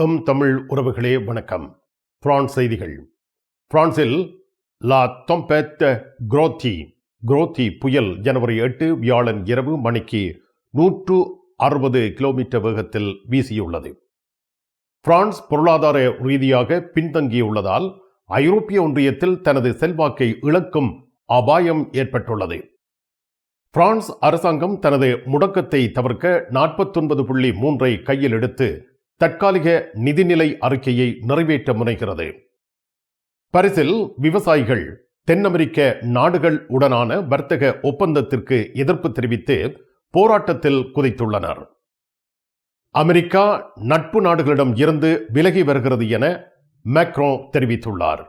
M Tamil உறவுகளே வணக்கம். France செய்திகள். பிரான்சில் லா தொம்பெத் குரோத்தி குரோத்தி புயல் ஜனவரி எட்டு வியாழன் இரவு மணிக்கு நூற்று அறுபது கிலோமீட்டர் வேகத்தில் வீசியுள்ளது. பிரான்ஸ் பொருளாதார ரீதியாக பின்தங்கியுள்ளதால் ஐரோப்பிய ஒன்றியத்தில் தனது செல்வாக்கை இழக்கும் அபாயம் ஏற்பட்டுள்ளது. பிரான்ஸ் அரசாங்கம் தனது முடக்கத்தை தவிர்க்க நாற்பத்தொன்பது புள்ளி மூன்றை கையில் எடுத்து தற்காலிக நிதிநிலை அறிக்கையை நிறைவேற்ற முனைகிறது. பரிசில் விவசாயிகள் தென் அமெரிக்க நாடுகள் உடனான வர்த்தக ஒப்பந்தத்திற்கு எதிர்ப்பு தெரிவித்து போராட்டத்தில் குதித்துள்ளனர். அமெரிக்கா நட்பு நாடுகளிடம் இருந்து விலகி வருகிறது என மேக்ரோ தெரிவித்துள்ளார்.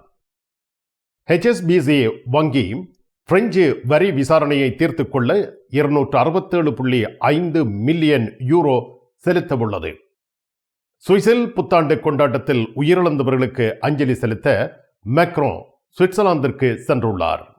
ஹெச்எஸ்பிசி வங்கி பிரெஞ்சு வரி விசாரணையை தீர்த்துக்கொள்ள இருநூற்று அறுபத்தேழு புள்ளி ஐந்து மில்லியன் யூரோ செலுத்தவுள்ளது. சுவிசில் புத்தாண்டு கொண்டாட்டத்தில் உயிரிழந்தவர்களுக்கு அஞ்சலி செலுத்த மேக்ரோ சுவிட்சர்லாந்திற்கு சென்றுள்ளார்.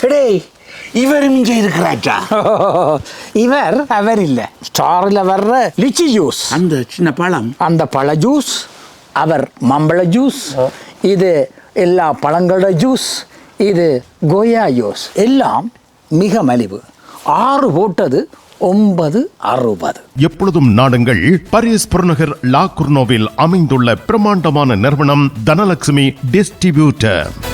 டேய் இவரும் இங்கே இருக்கிறாச்சா இவர் அவர் இல்லை. ஸ்டாரில் வர்ற லிச்சி ஜூஸ். அந்த சின்ன பழம். அந்த பழ ஜூஸ் அவர் மம்பழ ஜூஸ் இது எல்லா பழங்களோட ஜூஸ் இது கோயா ஜூஸ். எல்லாம் மிக மலிவு. ஆறு போட்டது ஒன்பது அறுபது. எப்பொழுதும் நாடுங்கள் பாரிஸ் புறநகர் லா குர்னோவில் அமைந்துள்ள பிரமாண்டமான நிறுவனம் தனலட்சுமி டிஸ்ட்ரிபியூட்டர்.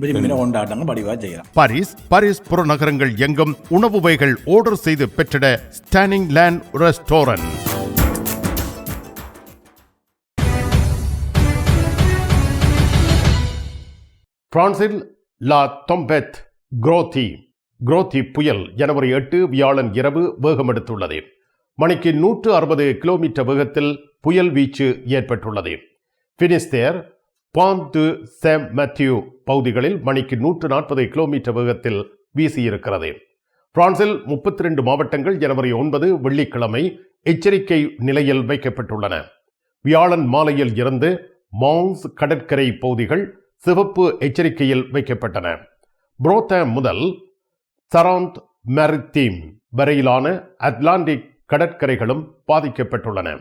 விரும்பின கொண்டாட்டங்கள் படிவாக செய்யலாம். பாரிஸ் பாரிஸ் புறநகரங்கள் எங்கும் உணவு வகைகள் ஆர்டர் செய்து பெற்றிட ஸ்டானிங் லேண்ட் ரெஸ்டாரண்ட் பிரான்சில் லா தொம்பெத் குரோத்தி குரோத்தி புயல் ஜனவரி எட்டு வியாழன் இரவு வேகமெடுத்துள்ளது. மணிக்கு நூற்று அறுபது கிலோமீட்டர் வேகத்தில் புயல் வீச்சு ஏற்பட்டுள்ளது. பினிஸ்தேர் பாந்து செம் மத்யூ பகுதிகளில் மணிக்கு நூற்று நாற்பது கிலோமீட்டர் வேகத்தில் வீசியிருக்கிறது. பிரான்சில் முப்பத்தி ரெண்டு மாவட்டங்கள் ஜனவரி ஒன்பது வெள்ளிக்கிழமை எச்சரிக்கை நிலையில் வைக்கப்பட்டுள்ளன. வியாழன் மாலையில் இருந்து மவுன்ஸ் கடற்கரை பகுதிகள் சிவப்பு எச்சரிக்கையில் வைக்கப்பட்டன. புரோத்தம் முதல் சராந்த் மெரித்தீம் வரையிலான அட்லாண்டிக் கடற்கரைகளும் பாதிக்கப்பட்டுள்ளன.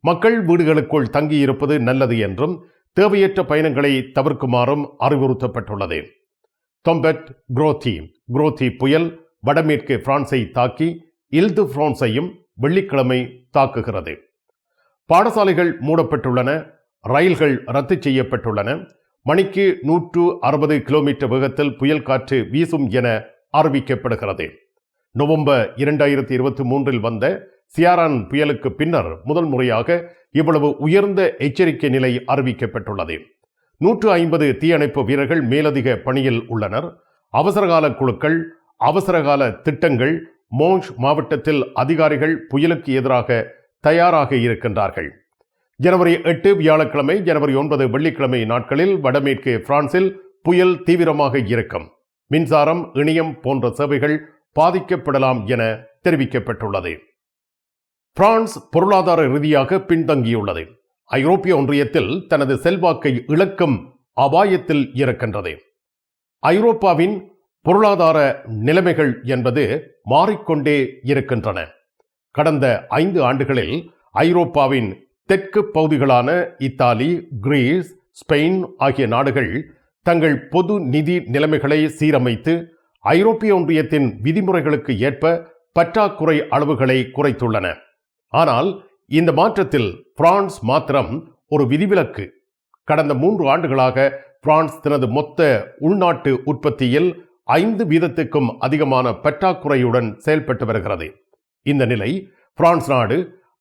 மக்கள் வீடுகளுக்குள் தங்கியிருப்பது நல்லது என்றும் தேவையற்ற பயணங்களை தவிர்க்குமாறும் அறிவுறுத்தப்பட்டுள்ளது. தொம்பெட் குரோத்தி குரோத்தி புயல் வடமேற்கு பிரான்ஸை தாக்கி இல்து பிரான்ஸையும் வெள்ளிக்கிழமை தாக்குகிறது. பாடசாலைகள் மூடப்பட்டுள்ளன ரயில்கள் ரத்து செய்யப்பட்டுள்ளன மணிக்கு நூற்று அறுபது கிலோமீட்டர் வேகத்தில் புயல் காற்று வீசும் என அறிவிக்கப்படுகிறது. நவம்பர் இரண்டாயிரத்தி இருபத்தி மூன்றில் வந்த சியாரான் புயலுக்கு பின்னர் முதல் முறையாக இவ்வளவு உயர்ந்த எச்சரிக்கை நிலை அறிவிக்கப்பட்டுள்ளது. நூற்று ஐம்பது தீயணைப்பு வீரர்கள் மேலதிக பணியில் உள்ளனர். அவசரகால குழுக்கள் அவசரகால திட்டங்கள் மோஞ்ச் மாவட்டத்தில் அதிகாரிகள் புயலுக்கு எதிராக தயாராக இருக்கின்றார்கள். ஜனவரி எட்டு வியாழக்கிழமை ஜனவரி ஒன்பது வெள்ளிக்கிழமை நாட்களில் வடமேற்கு பிரான்சில் புயல் தீவிரமாக இருக்கும். மின்சாரம் இணையம் போன்ற சேவைகள் பாதிக்கப்படலாம் என தெரிவிக்கப்பட்டுள்ளது. பிரான்ஸ் பொருளாதார ரீதியாக பின்தங்கியுள்ளது. ஐரோப்பிய ஒன்றியத்தில் தனது செல்வாக்கை இழக்கும் அபாயத்தில் இருக்கின்றது. ஐரோப்பாவின் பொருளாதார நிலைமைகள் என்பது மாறிக்கொண்டே இருக்கின்றன. கடந்த ஐந்து ஆண்டுகளில் ஐரோப்பாவின் தெற்கு பகுதிகளான இத்தாலி கிரீஸ் ஸ்பெயின் ஆகிய நாடுகள் தங்கள் பொது நிதி நிலைமைகளை சீரமைத்து ஐரோப்பிய ஒன்றியத்தின் விதிமுறைகளுக்கு ஏற்ப பற்றாக்குறை அளவுகளை குறைத்துள்ளன. ஆனால் இந்த மாற்றத்தில் பிரான்ஸ் மாத்திரம் ஒரு விதிவிலக்கு. கடந்த மூன்று ஆண்டுகளாக பிரான்ஸ் தனது மொத்த உள்நாட்டு உற்பத்தியில் ஐந்து வீதத்துக்கும் அதிகமான பற்றாக்குறையுடன் செயல்பட்டு வருகிறது. இந்த நிலை பிரான்ஸ் நாடு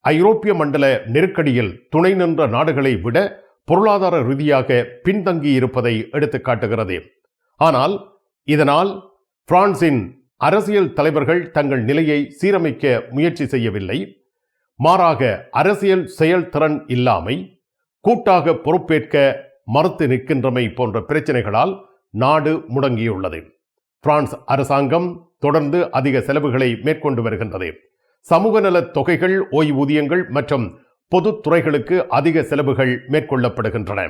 ஐரோப்பிய மண்டல நெருக்கடியில் துணை நின்ற நாடுகளை விட பொருளாதார ரீதியாக பின்தங்கி இருப்பதை எடுத்து காட்டுகிறது ஆனால் இதனால் பிரான்சின் அரசியல் தலைவர்கள் தங்கள் நிலையை சீரமைக்க முயற்சி செய்யவில்லை. மாறாக அரசியல் செயல்திறன் இல்லாமை கூட்டாக பொறுப்பேற்க மறுத்து நிற்கின்றமை போன்ற பிரச்சனைகளால் நாடு முடங்கியுள்ளது. பிரான்ஸ் அரசாங்கம் தொடர்ந்து அதிக செலவுகளை மேற்கொண்டு வருகின்றது. சமூக நலத் தொகைகள் ஓய்வூதியங்கள் மற்றும் பொதுத்துறைகளுக்கு அதிக செலவுகள் மேற்கொள்ளப்படுகின்றன.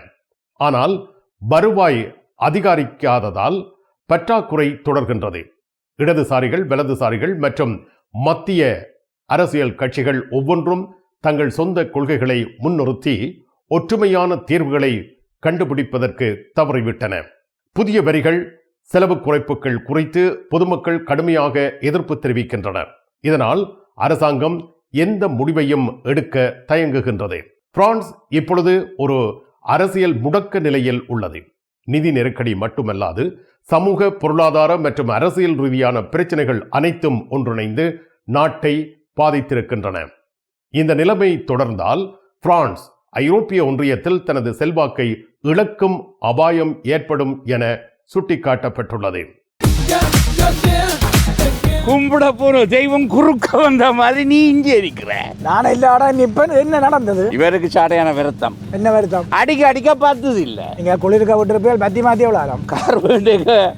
ஆனால் வருவாய் அதிகரிக்காததால் பற்றாக்குறை தொடர்கின்றது. இடதுசாரிகள் வலதுசாரிகள் மற்றும் மத்திய அரசியல் கட்சிகள் ஒவ்வொன்றும் தங்கள் சொந்த கொள்கைகளை முன்னிறுத்தி ஒற்றுமையான தீர்வுகளை கண்டுபிடிப்பதற்கு தவறிவிட்டன. புதிய வரிகள் செலவு குறைப்புகள் குறித்து பொதுமக்கள் கடுமையாக எதிர்ப்பு தெரிவிக்கின்றனர். இதனால் அரசாங்கம் எந்த முடிவையும் எடுக்க தயங்குகின்றது. பிரான்ஸ் இப்பொழுது ஒரு அரசியல் முடக்க நிலையில் உள்ளது. நிதி நெருக்கடி மட்டுமல்லாது சமூக பொருளாதார மற்றும் அரசியல் ரீதியான பிரச்சனைகள் அனைத்தும் ஒன்றிணைந்து நாட்டை பாதித்திருக்கின்றன. இந்த நிலைமை தொடர்ந்தால் பிரான்ஸ் ஐரோப்பிய ஒன்றியத்தில் தனது செல்வாக்கை இழக்கும் அபாயம் ஏற்படும் என சுட்டிக்காட்டப்பட்டுள்ளது. கும்பிட போற தெய்வம் குறுக்க வந்த மாதிரி நீ இங்கே இருக்கிற. நான் இல்லாடா நிப்பேன் என்ன நடந்தது? இவருக்கு சாடையான விரத்தம். என்ன வருத்தம்? அடிக்க அடிக்க பார்த்தது இல்ல. நீங்க குளிர்க்க விட்டுருப்பீங்க மத்தி மாத்தி விளாடம் கார் வேண்டிய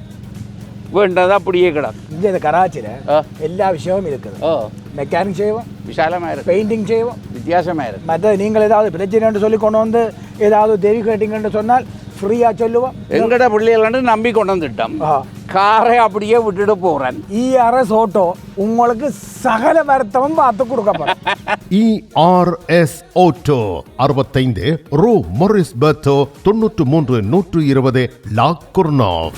வேண்டது அப்படியே கிடக்கு இங்க இந்த கராச்சியில ஆ. எல்லா விஷயமும் இருக்குது ஓ மெக்கானிக் செய்வோம் விசாலமா இருக்கு பெயிண்டிங் செய்வோம் வித்தியாசமா இருக்கு மற்ற நீங்கள் ஏதாவது பிரச்சனைன்னு சொல்லி கொண்டு வந்து ஏதாவது தெரி கேட்டீங்கன்னு சொன்னால் ஃப்ரீயா சொல்லுவோம் எங்கட பிள்ளைகள் நம்பி கொண்டு வந்துட்டோம். காரை அப்படியே விட்டுட்டு போறேன் இஆர்எஸ் ஓட்டோ உங்களுக்கு சகல வருத்தமும் பார்த்து கொடுக்கப்படும் இஆர்எஸ் ஓட்டோ அறுபத்தைந்து ரூ மொரிஸ் பெர்த்தோ தொன்னூற்று மூன்று நூற்று இருபது லா குர்னாவ்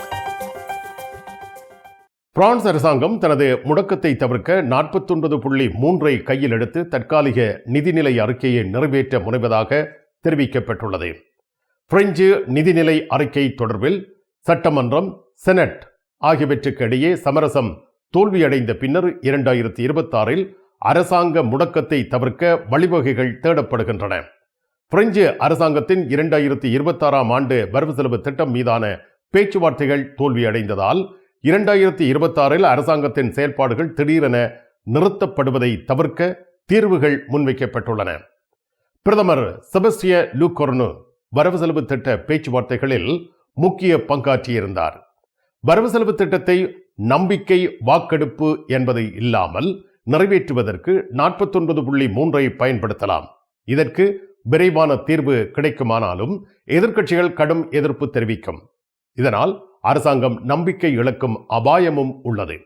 பிரான்ஸ் அரசாங்கம் தனது முடக்கத்தை தவிர்க்க நாற்பத்தொன்பது புள்ளி மூன்றை கையில் எடுத்து தற்காலிக நிதிநிலை அறிக்கையை நிறைவேற்ற முனைவதாக தெரிவிக்கப்பட்டுள்ளது. பிரெஞ்சு நிதிநிலை அறிக்கை தொடர்பில் சட்டமன்றம் செனட் ஆகியவற்றுக்கு இடையே சமரசம் தோல்வியடைந்த பின்னர் இரண்டாயிரத்தி இருபத்தாறில் அரசாங்க முடக்கத்தை தவிர்க்க வழிவகைகள் தேடப்படுகின்றன. பிரெஞ்சு அரசாங்கத்தின் இரண்டாயிரத்தி இருபத்தாறாம் ஆண்டு வரவு செலவு திட்டம் மீதான பேச்சுவார்த்தைகள் தோல்வியடைந்ததால் இரண்டாயிரத்தி இருபத்தாறில் அரசாங்கத்தின் செயல்பாடுகள் திடீரென நிறுத்தப்படுவதை தவிர்க்க தீர்வுகள் முன்வைக்கப்பட்டுள்ளன. பிரதமர் செபஸ்டிய லூகொர்னு வரவு செலவு திட்ட பேச்சுவார்த்தைகளில் முக்கிய பங்காற்றியிருந்தார். வரவு செலவு திட்டத்தை நம்பிக்கை வாக்கெடுப்பு என்பதை இல்லாமல் நிறைவேற்றுவதற்கு நாற்பத்தொன்பது புள்ளி மூன்றை பயன்படுத்தலாம். இதற்கு விரைவான தீர்வு கிடைக்குமானாலும் எதிர்க்கட்சிகள் கடும் எதிர்ப்பு தெரிவிக்கும். இதனால் அரசாங்கம் நம்பிக்கை இழக்கும் அபாயமும் உள்ளது.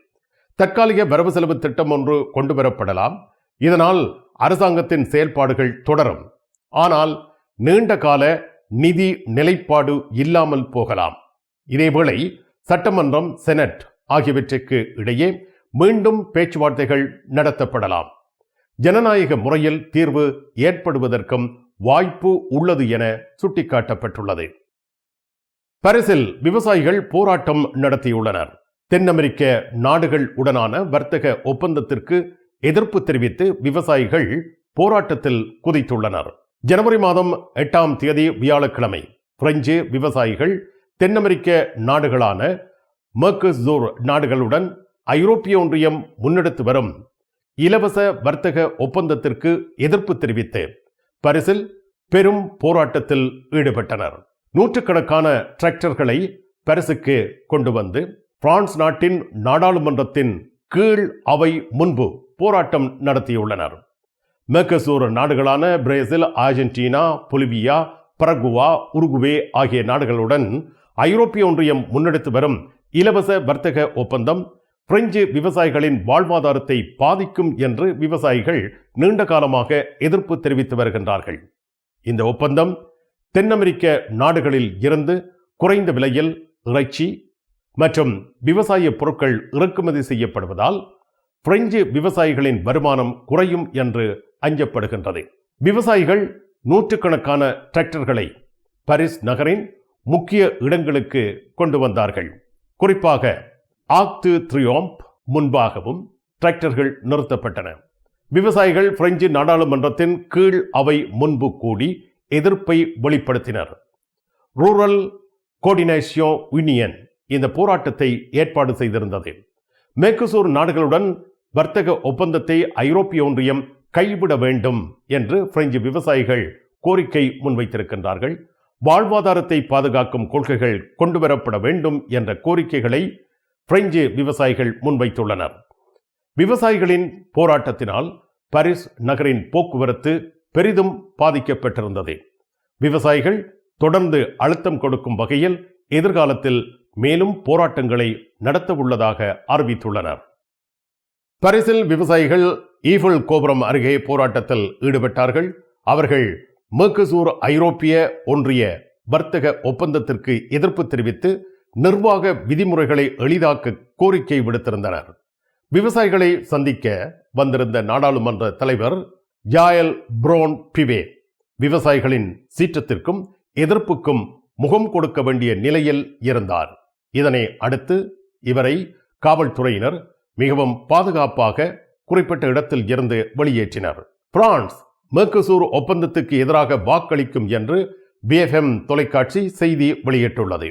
தற்காலிக வரவு செலவு திட்டம் ஒன்று கொண்டுவரப்படலாம். இதனால் அரசாங்கத்தின் செயல்பாடுகள் தொடரும். ஆனால் நீண்ட கால நிதி நிலைப்பாடு இல்லாமல் போகலாம். இதேவேளை சட்டமன்றம் செனட் ஆகியவற்றுக்கு இடையே மீண்டும் பேச்சுவார்த்தைகள் நடத்தப்படலாம். ஜனநாயக முறையில் தீர்வு ஏற்படுவதற்கும் வாய்ப்பு உள்ளது என சுட்டிக்காட்டப்பட்டுள்ளது. பரிசில் விவசாயிகள் போராட்டம் நடத்தியுள்ளனர். தென் அமெரிக்க நாடுகள் உடனான வர்த்தக ஒப்பந்தத்திற்கு எதிர்ப்பு தெரிவித்து விவசாயிகள் போராட்டத்தில் குதித்துள்ளனர். ஜனவரி மாதம் எட்டாம் தேதி வியாழக்கிழமை பிரெஞ்சு விவசாயிகள் தென் அமெரிக்க நாடுகளான மெர்கசூர் நாடுகளுடன் ஐரோப்பிய ஒன்றியம் முன்னெடுத்து வரும் இலவச வர்த்தக ஒப்பந்தத்திற்கு எதிர்ப்பு தெரிவித்து பரிசில் பெரும் போராட்டத்தில் ஈடுபட்டனர். நூற்றுக்கணக்கான டிராக்டர்களை பரிசுக்கு கொண்டு வந்து பிரான்ஸ் நாட்டின் நாடாளுமன்றத்தின் கீழ் அவை முன்பு போராட்டம் நடத்தியுள்ளனர். மெர்கசூர் நாடுகளான Brazil Argentina Bolivia Paraguay Uruguay ஆகிய நாடுகளுடன் ஐரோப்பிய ஒன்றியம் முன்னெடுத்து வரும் இலவச வர்த்தக ஒப்பந்தம் பிரெஞ்சு விவசாயிகளின் வாழ்வாதாரத்தை பாதிக்கும் என்று விவசாயிகள் நீண்ட காலமாக எதிர்ப்பு தெரிவித்து வருகின்றார்கள். இந்த ஒப்பந்தம் தென் அமெரிக்க நாடுகளில் இருந்து குறைந்த விலையில் இறைச்சி மற்றும் விவசாய பொருட்கள் இறக்குமதி செய்யப்படுவதால் பிரெஞ்சு விவசாயிகளின் வருமானம் குறையும் என்று அஞ்சப்படுகின்றது. விவசாயிகள் நூற்றுக்கணக்கான டிராக்டர்களை பாரிஸ் நகரின் முக்கிய இடங்களுக்கு கொண்டு வந்தார்கள். குறிப்பாக ஆக்து த்ரியோம்ப் முன்பாகவும் டிராக்டர்கள் நிறுத்தப்பட்டன. விவசாயிகள் பிரெஞ்சு நாடாளுமன்றத்தின் கீழ் அவை முன்பு கூடி எதிர்ப்பை வெளிப்படுத்தினர். ரூரல் கோர்டினேஷியோ யூனியன் இந்த போராட்டத்தை ஏற்பாடு செய்திருந்தது. மேற்குசூர் நாடுகளுடன் வர்த்தக ஒப்பந்தத்தை ஐரோப்பிய ஒன்றியம் கைவிட வேண்டும் என்று பிரெஞ்சு விவசாயிகள் கோரிக்கை முன்வைத்திருக்கின்றார்கள். வாழ்வாதாரத்தை பாதுகாக்கும் கொள்கைகள் கொண்டுவரப்பட வேண்டும் என்ற கோரிக்கைகளை பிரெஞ்சு விவசாயிகள் முன்வைத்துள்ளனர். விவசாயிகளின் போராட்டத்தினால் பாரிஸ் நகரின் போக்குவரத்து பெரிதும் பாதிக்கப்பட்டிருந்தது. விவசாயிகள் தொடர்ந்து அழுத்தம் கொடுக்கும் வகையில் எதிர்காலத்தில் மேலும் போராட்டங்களை நடத்த உள்ளதாக அறிவித்துள்ளனர். பரிசில் விவசாயிகள் ஈஃபிள் கோபுரம் அருகே போராட்டத்தில் ஈடுபட்டார்கள். அவர்கள் மேற்குசூர் ஐரோப்பிய ஒன்றிய வர்த்தக ஒப்பந்தத்திற்கு எதிர்ப்பு தெரிவித்து நிர்வாக விதிமுறைகளை எளிதாக்க கோரிக்கை விடுத்திருந்தனர். விவசாயிகளை சந்திக்க வந்திருந்த நாடாளுமன்ற தலைவர் ஜாயல் புரோன் பிவே. விவசாயிகளின் சீற்றத்திற்கும் எதிர்ப்புக்கும் முகம் கொடுக்க வேண்டிய நிலையில் இருந்தார். இதனை அடுத்து இவரை காவல்துறையினர் மிகவும் பாதுகாப்பாக குறிப்பிட்ட இடத்தில் இருந்து வெளியேற்றினர். பிரான்ஸ் மேற்குசூர் ஒப்பந்தத்துக்கு எதிராக வாக்களிக்கும் என்று பிஎஃப்எம் தொலைக்காட்சி செய்தி வெளியிட்டுள்ளது.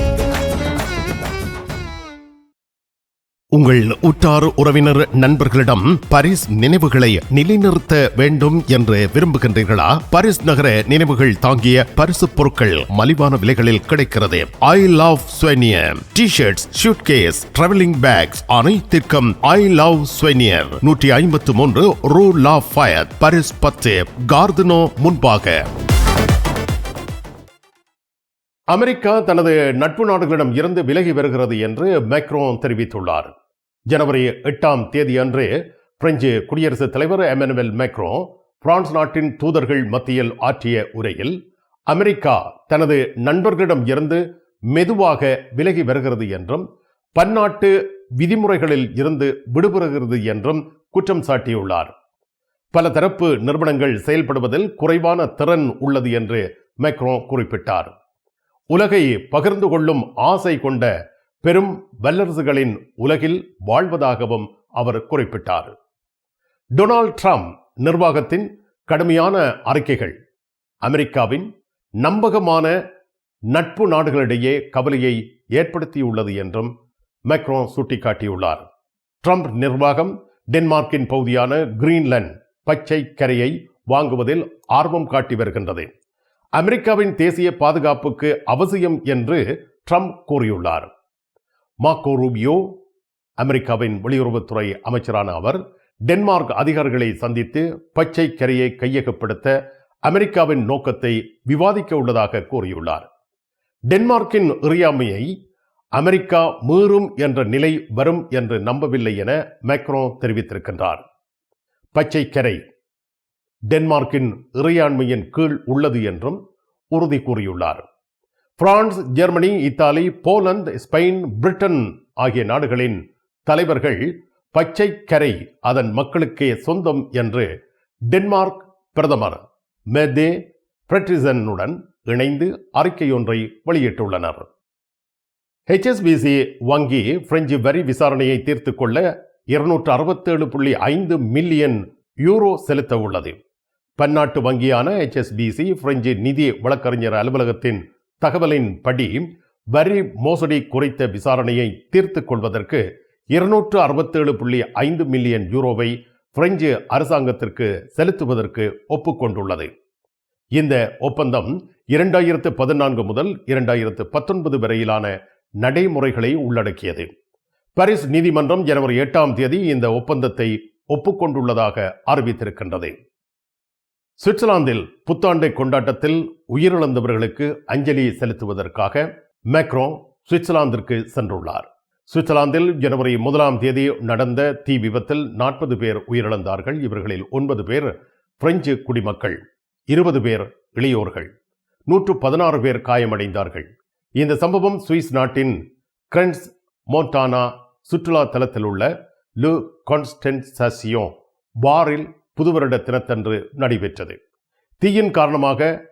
உங்கள் உற்றார் உறவினர் நண்பர்களிடம் பரிஸ் நினைவுகளை நிலைநிறுத்த வேண்டும் என்று விரும்புகின்றீர்களா? பரிஸ் நகர நினைவுகள் தாங்கிய பரிசு பொருட்கள் மலிவான விலைகளில் கிடைக்கிறது. I love souvenir T shirts suitcase travelling bags அனைத்திற்கும் ஐ லவ் ஸ்வெனியர் நூற்றி ஐம்பத்து மூன்று ரூ லா ஃபயர் பரிஸ் பத்து. கார்தனோ முன்பாக. அமெரிக்கா தனது நட்பு நாடுகளிடம் இருந்து விலகி வருகிறது என்று மேக்ரோன் தெரிவித்துள்ளார். ஜனவரி எட்டாம் தேதி அன்று பிரெஞ்சு குடியரசுத் தலைவர் எமனுவல் மேக்ரோ பிரான்ஸ் நாட்டின் தூதர்கள் மத்தியில் ஆற்றிய உரையில் அமெரிக்கா தனது நண்பர்களிடம் இருந்து மெதுவாக விலகி வருகிறது என்றும் பன்னாட்டு விதிமுறைகளில் இருந்து விடுபடுகிறது என்றும் குற்றம் சாட்டியுள்ளார். பல தரப்பு நிறுவனங்கள் செயல்படுவதில் குறைவான திறன் உள்ளது என்று மேக்ரோ குறிப்பிட்டார். உலகை பகிர்ந்து கொள்ளும் ஆசை கொண்ட பெரும் வல்லரசுகளின் உலகில் வாழ்வதாகவும் அவர் குறிப்பிட்டார். டொனால்ட் ட்ரம்ப் நிர்வாகத்தின் கடுமையான அறிக்கைகள். அமெரிக்காவின் நம்பகமான நட்பு நாடுகளிடையே கவலையை ஏற்படுத்தியுள்ளது என்றும் மெக்ரோ சுட்டிக்காட்டியுள்ளார். ட்ரம்ப் நிர்வாகம் டென்மார்க்கின் பகுதியான கிரீன்லாந்து பச்சை கரையை வாங்குவதில் ஆர்வம் காட்டி வருகின்றது. அமெரிக்காவின் தேசிய பாதுகாப்புக்கு அவசியம் என்று ட்ரம்ப் கூறியுள்ளார். மார்க்கோ ரூபியோ அமெரிக்காவின் வெளியுறவுத்துறை அமைச்சரான அவர் டென்மார்க் அதிகாரிகளை சந்தித்து பச்சை கரையை கையகப்படுத்த அமெரிக்காவின் நோக்கத்தை விவாதிக்க உள்ளதாக கூறியுள்ளார். டென்மார்க்கின் இறையாமையை அமெரிக்கா மீறும் என்ற நிலை வரும் என்று நம்பவில்லை என மேக்ரோ தெரிவித்திருக்கின்றார். பச்சை கரை டென்மார்க்கின் இறையாண்மையின் கீழ் உள்ளது என்றும் உறுதி கூறியுள்ளார். France Germany Italy Poland Spain Britain ஆகிய நாடுகளின் தலைவர்கள் பச்சை கரை அதன் மக்களுக்கே சொந்தம் என்று டென்மார்க் பிரதமர் மெதே பிரெட்ரிசனுடன் இணைந்து அறிக்கையொன்றை வெளியிட்டுள்ளனர். ஹெச்எஸ்பிசி வங்கி பிரெஞ்சு வரி விசாரணையை தீர்த்து கொள்ள இருநூற்று அறுபத்தேழு புள்ளி ஐந்து மில்லியன் யூரோ செலுத்த உள்ளது பன்னாட்டு வங்கியான ஹெச்எஸ்பிசி பிரெஞ்சு நிதி வழக்கறிஞர் அலுவலகத்தின் தகவலின் படி வரி மோசடி குறித்த விசாரணையை தீர்த்து கொள்வதற்கு இருநூற்று அறுபத்தேழு புள்ளி ஐந்து மில்லியன் யூரோவை பிரெஞ்சு அரசாங்கத்திற்கு செலுத்துவதற்கு ஒப்புக்கொண்டுள்ளது. இந்த ஒப்பந்தம் இரண்டாயிரத்து பதினான்கு முதல் இரண்டாயிரத்து பத்தொன்பது வரையிலான நடைமுறைகளை உள்ளடக்கியது. பாரிஸ் நீதிமன்றம் ஜனவரி எட்டாம் தேதி இந்த ஒப்பந்தத்தை ஒப்புக்கொண்டுள்ளதாக அறிவித்திருக்கின்றது. சுவிட்சர்லாந்தில் புத்தாண்டை கொண்டாட்டத்தில் உயிரிழந்தவர்களுக்கு அஞ்சலி செலுத்துவதற்காக மேக்ரோ சுவிட்சர்லாந்திற்கு சென்றுள்ளார். சுவிட்சர்லாந்தில் ஜனவரி முதலாம் தேதி நடந்த தீ விபத்தில் நாற்பது பேர் உயிரிழந்தார்கள். இவர்களில் ஒன்பது பேர் பிரெஞ்சு குடிமக்கள் இருபது பேர் இளையோர்கள் நூற்று பதினாறு பேர் காயமடைந்தார்கள். இந்த சம்பவம் சுவிஸ் நாட்டின் கிரென்ஸ் மோண்டானா சுற்றுலா தலத்தில் உள்ள லு கான்ஸ்டன்சாசியோ பாரில் புதுவருட தினத்தன்று நடைபெற்றது. தீயின் காரணமாக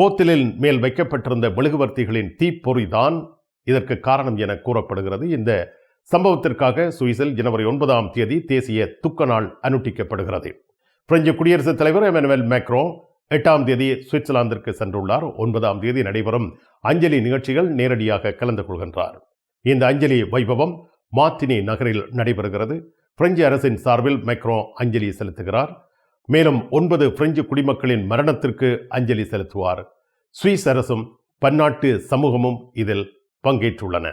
போத்திலில் மேல் வைக்கப்பட்டிருந்த மெழுகுவர்த்திகளின் தீப்பொறிதான் இதற்கு காரணம் என கூறப்படுகிறது. இந்த சம்பவத்திற்காக சுவிஸில் ஜனவரி ஒன்பதாம் தேதி தேசிய துக்க நாள் அனுட்டிக்கப்படுகிறது. பிரெஞ்சு குடியரசுத் தலைவர் எமனுவல் மேக்ரோ எட்டாம் தேதி சுவிட்சர்லாந்திற்கு சென்றுள்ளார். ஒன்பதாம் தேதி நடைபெறும் அஞ்சலி நிகழ்ச்சிகள் நேரடியாக கலந்து கொள்கின்றார். இந்த அஞ்சலி வைபவம் மாத்தினி நகரில் நடைபெறுகிறது. பிரெஞ்சு அரசின் சார்பில் மைக்ரோ அஞ்சலி செலுத்துகிறார். மேலும் ஒன்பது பிரெஞ்சு குடிமக்களின் மரணத்திற்கு அஞ்சலி செலுத்துவார். சுவிஸ் அரசும் பன்னாட்டு சமூகமும் இதில் பங்கேற்றுள்ளன.